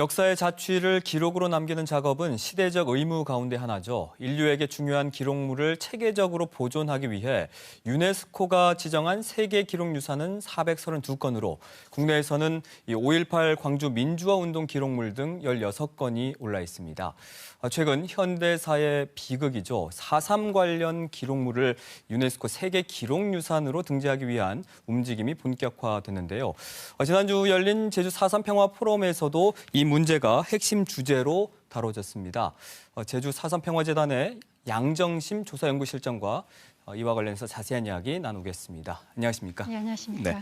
역사의 자취를 기록으로 남기는 작업은 시대적 의무 가운데 하나죠. 인류에게 중요한 기록물을 체계적으로 보존하기 위해 유네스코가 지정한 세계 기록 유산은 432건으로 국내에서는 5.18 광주 민주화 운동 기록물 등 16건이 올라 있습니다. 아, 최근 현대사의 비극이죠. 4.3 관련 기록물을 유네스코 세계 기록 유산으로 등재하기 위한 움직임이 본격화됐는데요. 어, 지난주 열린 제주 4.3 평화 포럼에서도 이 문제가 핵심 주제로 다뤄졌습니다. 어, 제주 4.3 평화재단의 양정심 조사연구실장과 어, 이와 관련해서 자세한 이야기 나누겠습니다. 안녕하십니까? 네, 안녕하십니까. 네.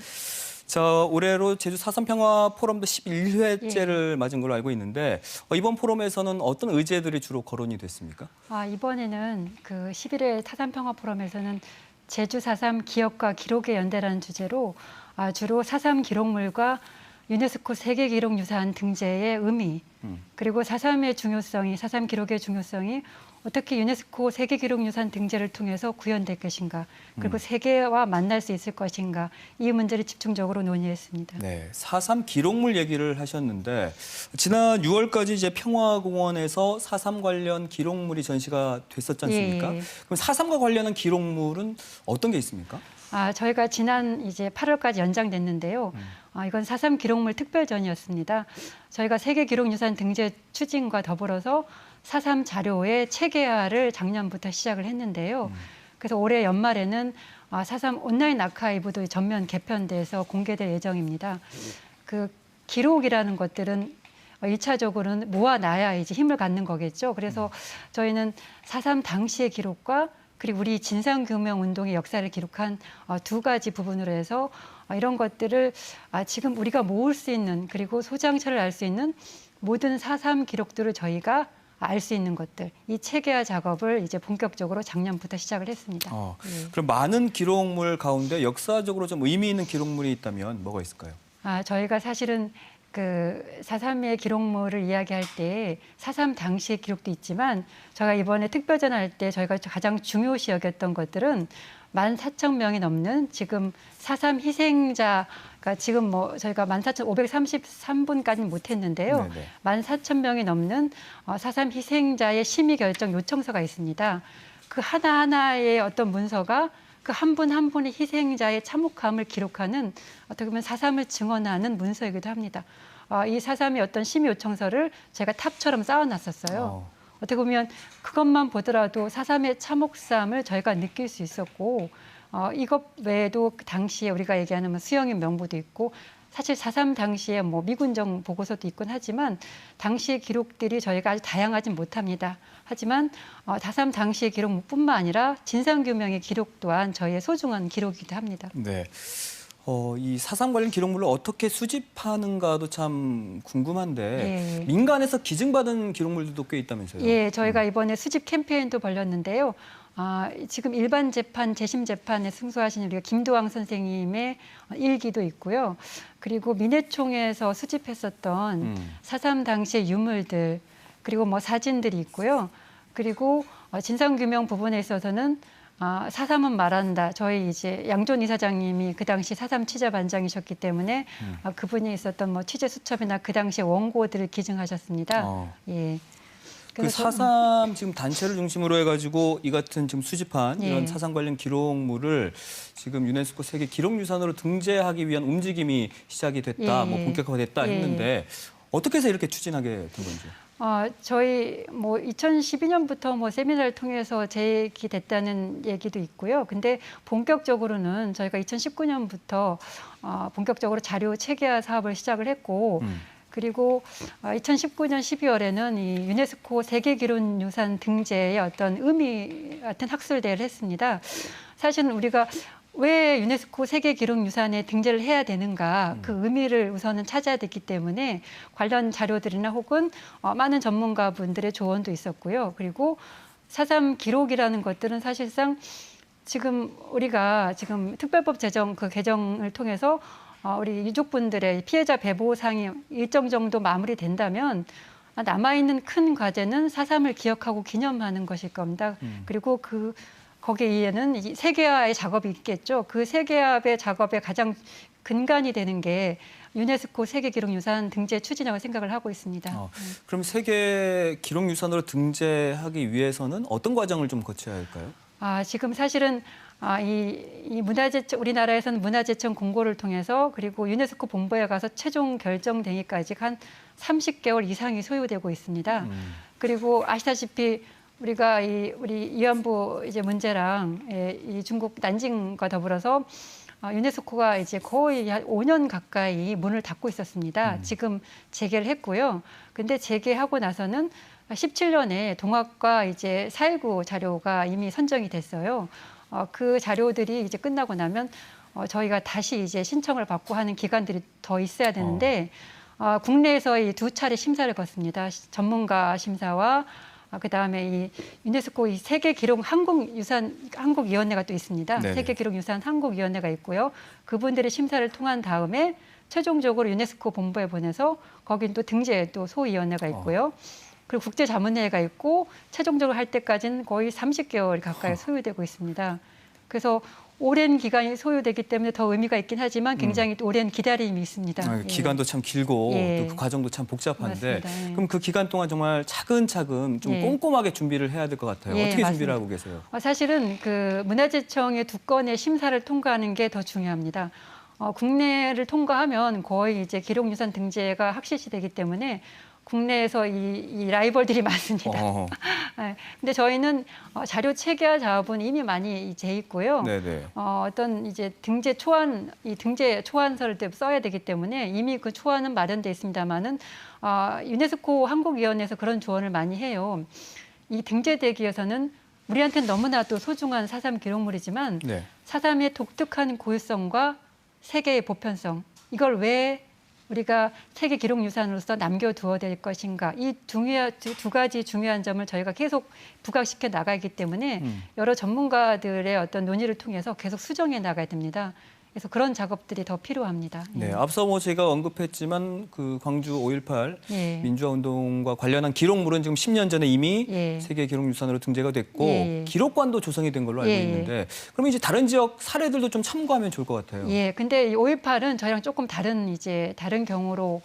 자, 올해로 제주 4.3 평화 포럼도 11회째를 맞은 걸로 알고 있는데 어, 이번 포럼에서는 어떤 의제들이 주로 거론이 됐습니까? 아, 이번에는 그 11회 타산평화 포럼에서는 제주 4.3 기억과 기록의 연대라는 주제로 아, 주로 4.3 기록물과 유네스코 세계 기록 유산 등재의 의미 음. 그리고 4.3의 중요성이 4.3 기록의 중요성이 어떻게 유네스코 세계 기록 유산 등재를 통해서 구현될 것인가 그리고 음. 세계와 만날 수 있을 것인가 이 문제를 집중적으로 논의했습니다. 네, 4.3 기록물 얘기를 하셨는데 지난 6월까지 이제 평화공원에서 4.3 관련 기록물이 전시가 됐었지 않습니까? 예. 그럼 4.3과 관련한 기록물은 어떤 게 있습니까? 아, 저희가 지난 이제 8월까지 연장됐는데요. 아, 이건 4.3 기록물 특별전이었습니다. 저희가 세계 기록 유산 등재 추진과 더불어서 4.3 자료의 체계화를 작년부터 시작을 했는데요. 그래서 올해 연말에는 아, 4.3 온라인 아카이브도 전면 개편돼서 공개될 예정입니다. 그 기록이라는 것들은 일차적으로는 모아놔야 이제 힘을 갖는 거겠죠. 그래서 저희는 4.3 당시의 기록과 그리고 우리 진상규명 운동의 역사를 기록한 어, 두 가지 부분으로 해서 어, 이런 것들을 아, 지금 우리가 모을 수 있는 그리고 소장처를 알 수 있는 모든 4.3 기록들을 저희가 알 수 있는 것들 이 체계화 작업을 이제 본격적으로 작년부터 시작을 했습니다. 어, 예. 그럼 많은 기록물 가운데 역사적으로 좀 의미 있는 기록물이 있다면 뭐가 있을까요? 아, 저희가 사실은 그 사삼의 기록물을 이야기할 때 사삼 당시의 기록도 있지만 저희가 이번에 특별전 할 때 저희가 가장 중요시 여겼던 것들은 만 사천 명이 넘는 지금 사삼 희생자가 지금 뭐 저희가 만 사천 오백삼십삼 분까지는 못했는데요. 네네. 만 사천 명이 넘는 어, 사삼 희생자의 심의 결정 요청서가 있습니다. 그 하나 하나의 어떤 문서가 그 한 분 한 분의 희생자의 참혹함을 기록하는 어떻게 보면 사삼을 증언하는 문서이기도 합니다. 어, 이 사삼의 어떤 심의 요청서를 제가 탑처럼 쌓아놨었어요. 어. 어떻게 보면 그것만 보더라도 사삼의 참혹함을 저희가 느낄 수 있었고 어, 이것 외에도 그 당시에 우리가 얘기하는 뭐 수영의 명부도 있고 사실 사삼 당시에 뭐 미군정 보고서도 있곤 하지만 당시의 기록들이 저희가 아주 다양하진 못합니다. 하지만 어, 다삼 당시의 기록뿐만 아니라 진상규명의 기록 또한 저희의 소중한 기록이기도 합니다. 네. 어, 이 사상 관련 기록물을 어떻게 수집하는가도 참 궁금한데 예. 민간에서 기증받은 기록물들도 꽤 있다면서요? 예, 저희가 이번에 수집 캠페인도 벌렸는데요. 아, 지금 일반 재판, 재심 재판에 승소하신 우리가 김도왕 선생님의 일기도 있고요. 그리고 민해총에서 수집했었던 음. 사삼 당시의 유물들 그리고 뭐 사진들이 있고요. 그리고 어, 진상규명 부분에 있어서는 아, 사삼은 말한다. 저희 이제 양존 이사장님이 그 당시 사삼 취재 반장이셨기 때문에 음. 아, 그분이 있었던 뭐 취재 수첩이나 그 당시 원고들을 기증하셨습니다. 어. 예. 그 사삼 지금 단체를 중심으로 해가지고 이 같은 지금 수집한 예. 이런 사상 관련 기록물을 지금 유네스코 세계 기록유산으로 등재하기 위한 움직임이 시작이 됐다, 예. 뭐 본격화됐다 예. 했는데 어떻게 해서 이렇게 추진하게 된 건지. 어, 저희 뭐 2012년부터 뭐 세미나를 통해서 제기됐다는 얘기도 있고요. 근데 본격적으로는 저희가 2019년부터 어, 본격적으로 자료 체계화 사업을 시작을 했고 음. 그리고 어, 2019년 12월에는 이 유네스코 세계기록유산 등재의 어떤 의미 같은 학술 대회를 했습니다. 사실은 우리가 왜 유네스코 세계 기록 유산에 등재를 해야 되는가 그 의미를 우선은 찾아야 됐기 때문에 관련 자료들이나 혹은 어, 많은 전문가분들의 조언도 있었고요. 그리고 사삼 기록이라는 것들은 사실상 지금 우리가 지금 특별법 제정 그 개정을 통해서 어, 우리 유족분들의 피해자 배보상이 일정 정도 마무리된다면 남아 있는 큰 과제는 사삼을 기억하고 기념하는 것일 겁니다. 음. 그리고 그 거기에는 이 세계화의 작업이 있겠죠. 그 세계화의 작업의 가장 근간이 되는 게 유네스코 세계기록유산 등재 추진하고 생각을 하고 있습니다. 어, 그럼 세계 기록유산으로 등재하기 위해서는 어떤 과정을 좀 거쳐야 할까요? 아, 지금 사실은 아, 이, 이 문화재청 우리나라에서는 문화재청 공고를 통해서 그리고 유네스코 본부에 가서 최종 결정되기까지 한 30개월 이상이 소요되고 있습니다. 음. 그리고 아시다시피 우리가 이 우리 위안부 이제 문제랑 예, 이 중국 난징과 더불어서 아, 유네스코가 이제 거의 한 5년 가까이 문을 닫고 있었습니다. 음. 지금 재개를 했고요. 근데 재개하고 나서는 17년에 동학과 이제 4.19 자료가 이미 선정이 됐어요. 어, 그 자료들이 이제 끝나고 나면 어, 저희가 다시 이제 신청을 받고 하는 기간들이 더 있어야 되는데 어, 국내에서 이 두 차례 심사를 거습니다. 시- 전문가 심사와 아, 그다음에 이 유네스코 이 세계 기록 한국 유산 한국 위원회가 또 있습니다. 네네. 세계 기록 유산 한국 위원회가 있고요. 그분들의 심사를 통한 다음에 최종적으로 유네스코 본부에 보내서 거긴 또 등재 또 소위원회가 있고요. 그리고 국제 자문회가 있고 최종적으로 할 때까지는 거의 30개월 가까이 소요되고 있습니다. 그래서 오랜 기간이 소요되기 때문에 더 의미가 있긴 하지만 굉장히 또 오랜 기다림이 있습니다. 아, 예. 기간도 참 길고 예. 또그 과정도 참 복잡한데. 예. 그럼 그 기간 동안 정말 차근차근 좀 예. 꼼꼼하게 준비를 해야 될 것 같아요. 예, 어떻게 준비를 맞습니다. 하고 계세요? 어, 사실은 그 문화재청의 두 건의 심사를 통과하는 게 더 중요합니다. 어, 국내를 통과하면 거의 이제 기록유산 등재가 확실시 되기 때문에 국내에서 이, 이 라이벌들이 많습니다. 어, 네, 근데 저희는 어, 자료 체계화 작업은 이미 많이 돼 있고요. 네네. 어, 어떤 이제 등재 초안 이 등재 초안서를 때 써야 되기 때문에 이미 그 초안은 마련돼 있습니다만은 어, 유네스코 한국위원회에서 그런 조언을 많이 해요. 이 등재되기 위해서는 우리한테는 너무나도 소중한 사삼 기록물이지만 네. 사삼의 독특한 고유성과 세계의 보편성 이걸 왜 우리가 세계 기록 유산으로서 남겨두어야 될 것인가 이 두, 두 가지 중요한 점을 저희가 계속 부각시켜 나가기 때문에 음. 여러 전문가들의 어떤 논의를 통해서 계속 수정해 나가야 됩니다. 그래서 그런 작업들이 더 필요합니다. 네. 앞서 뭐 제가 언급했지만 그 광주 5.18 예. 민주화 운동과 관련한 기록물은 지금 10년 전에 이미 예. 세계 기록 유산으로 등재가 됐고 예, 예. 기록관도 조성이 된 걸로 알고 예, 예. 있는데 그러면 이제 다른 지역 사례들도 좀 참고하면 좋을 것 같아요. 예, 근데 이 5.18은 저희랑 조금 다른 이제 다른 경우로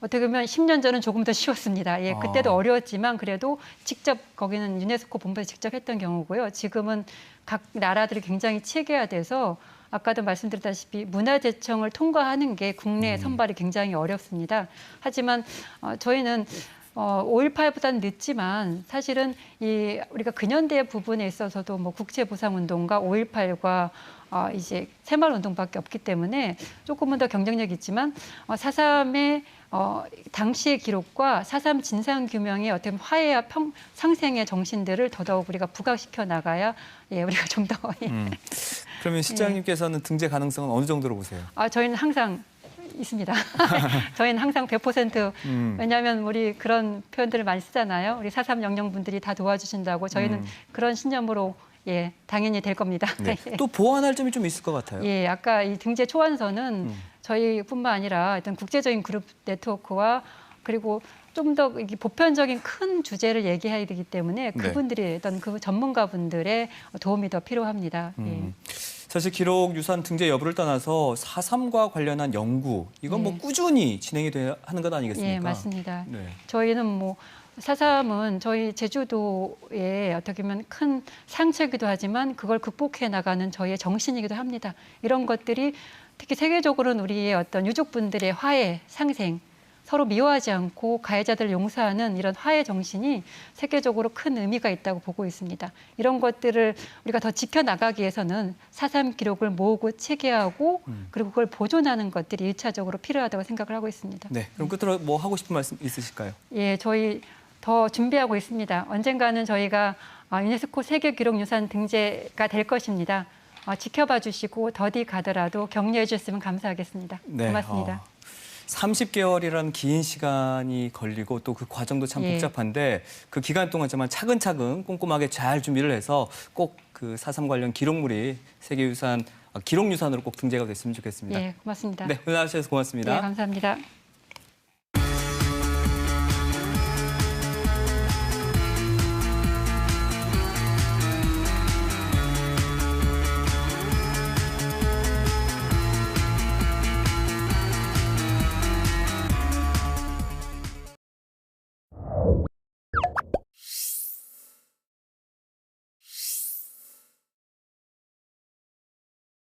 어떻게 보면 10년 전은 조금 더 쉬웠습니다. 예, 그때도 아. 어려웠지만 그래도 직접 거기는 유네스코 본부에서 직접 했던 경우고요. 지금은 각 나라들이 굉장히 체계화돼서 아까도 말씀드렸다시피 문화재청을 통과하는 게 국내 선발이 굉장히 어렵습니다. 하지만 어, 저희는 어, 5.18보다는 늦지만 사실은 이 우리가 근현대 부분에 있어서도 뭐 국제보상운동과 5.18과 어, 이제 새마을 운동밖에 없기 때문에 조금은 더 경쟁력이 있지만 어, 4.3의 어, 당시의 기록과 4.3 진상규명의 어떤 화해와 평, 상생의 정신들을 더더욱 우리가 부각시켜 나가야 예, 우리가 좀더 예. 음. 그러면 시장님께서는 등재 가능성은 어느 정도로 보세요? 아, 저희는 항상 있습니다. 저희는 항상 100% 음. 왜냐하면 우리 그런 표현들을 많이 쓰잖아요. 우리 사삼영령 분들이 다 도와주신다고 저희는 음. 그런 신념으로 예 당연히 될 겁니다. 네. 또 보완할 점이 좀 있을 것 같아요. 예, 아까 이 등재 초안서는 음. 저희뿐만 아니라 어떤 국제적인 그룹 네트워크와 그리고 좀 더 보편적인 큰 주제를 얘기해야 되기 때문에 네. 그분들이 어떤 그 전문가분들의 도움이 더 필요합니다. 예. 음. 사실 기록 유산 등재 여부를 떠나서 4.3과 관련한 연구 이건 뭐 예. 꾸준히 진행이 돼야 하는 것 아니겠습니까? 예, 맞습니다. 네. 저희는 뭐 사삼은 저희 제주도에 어떻게 보면 큰 상처이기도 하지만 그걸 극복해 나가는 저희의 정신이기도 합니다. 이런 것들이 특히 세계적으로는 우리의 어떤 유족분들의 화해, 상생, 서로 미워하지 않고 가해자들을 용서하는 이런 화해 정신이 세계적으로 큰 의미가 있다고 보고 있습니다. 이런 것들을 우리가 더 지켜나가기 위해서는 사삼 기록을 모으고 체계하고 음. 그리고 그걸 보존하는 것들이 일차적으로 필요하다고 생각을 하고 있습니다. 네. 그럼 끝으로 뭐 하고 싶은 말씀 있으실까요? 예, 저희 더 준비하고 있습니다. 언젠가는 저희가 아, 유네스코 세계 기록 유산 등재가 될 것입니다. 아, 지켜봐 주시고 더디 가더라도 격려해 주셨으면 감사하겠습니다. 고맙습니다. 어, 30개월이라는 긴 시간이 걸리고 또 그 과정도 참 예. 복잡한데 그 기간 동안 정말 차근차근 꼼꼼하게 잘 준비를 해서 꼭그4.3 관련 기록물이 세계유산 아, 기록유산으로 꼭 등재가 됐으면 좋겠습니다. 예, 고맙습니다. 네, 오늘 나와주셔서 고맙습니다. 예, 감사합니다.